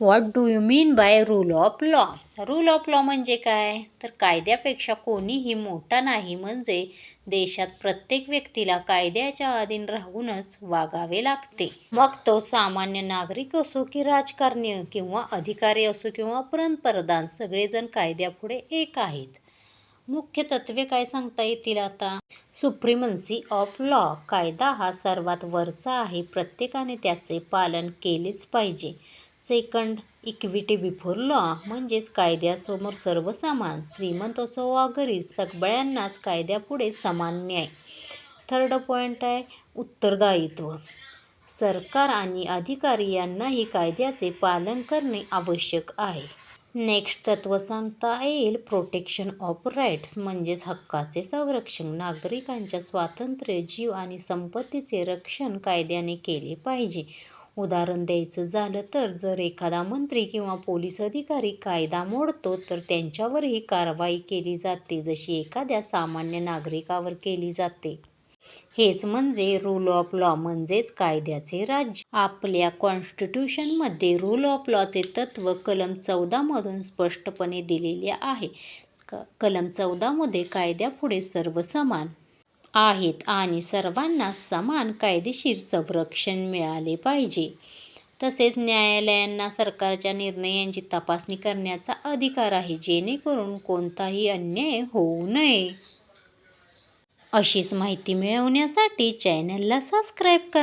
What do you mean by rule of law rule of law म्हणजे काय? तर कायद्यापेक्षा कोणीही मोठा नाही म्हणजे देशात प्रत्येक व्यक्तीला कायद्याच्या अधीन राहूनच वागावे लागते. मग तो सामान्य नागरिक असो की राजकारणी किंवा अधिकारी असो किंवा पंतप्रधान सगळेजण कायद्यापुढे एक आहेत. मुख्य तत्त्वे काय सांगता येतील आता? सुप्रिमन्सी ऑफ लॉ कायदा हा सर्वात वरचा आहे. प्रत्येकाने त्याचे पालन केलेच पाहिजे. सेकंड इक्विटी बिफोर लॉ म्हणजेच कायद्यासमोर सर्व समान. श्रीमंत असो वा गरीब सगळ्यांनाच कायद्यापुढे समान न्याय. थर्ड पॉईंट आहे उत्तरदायित्व. सरकार आणि अधिकारी यांनाही कायद्याचे पालन करणे आवश्यक आहे. नेक्स्ट तत्त्व सांगता येईल प्रोटेक्शन ऑफ राईट्स म्हणजेच हक्काचे संरक्षण. नागरिकांच्या स्वातंत्र्य जीव आणि संपत्तीचे रक्षण कायद्याने केले पाहिजे. उदाहरण द्यायचं झालं तर जर एखादा मंत्री किंवा पोलीस अधिकारी कायदा मोडतो तर त्यांच्यावरही कारवाई केली जाते जशी एखाद्या सामान्य नागरिकावर केली जाते. हेच म्हणजे रूल ऑफ लॉ म्हणजेच कायद्याचे राज्य. आपल्या कॉन्स्टिट्यूशनमध्ये रूल ऑफ लॉचे तत्त्व कलम चौदा मधून स्पष्टपणे दिलेले आहे. कलम चौदा मध्ये कायद्यापुढे सर्व समान आहेत आणि सर्वांना समान कायदेशीर संरक्षण मिळाले पाहिजे. तसेच न्यायालयांना सरकारच्या निर्णयांची तपासणी करण्याचा अधिकार आहे जेणेकरून कोणताही अन्याय होऊ नये. अशीच माहिती मिळवण्यासाठी चॅनलला सबस्क्राईब करा.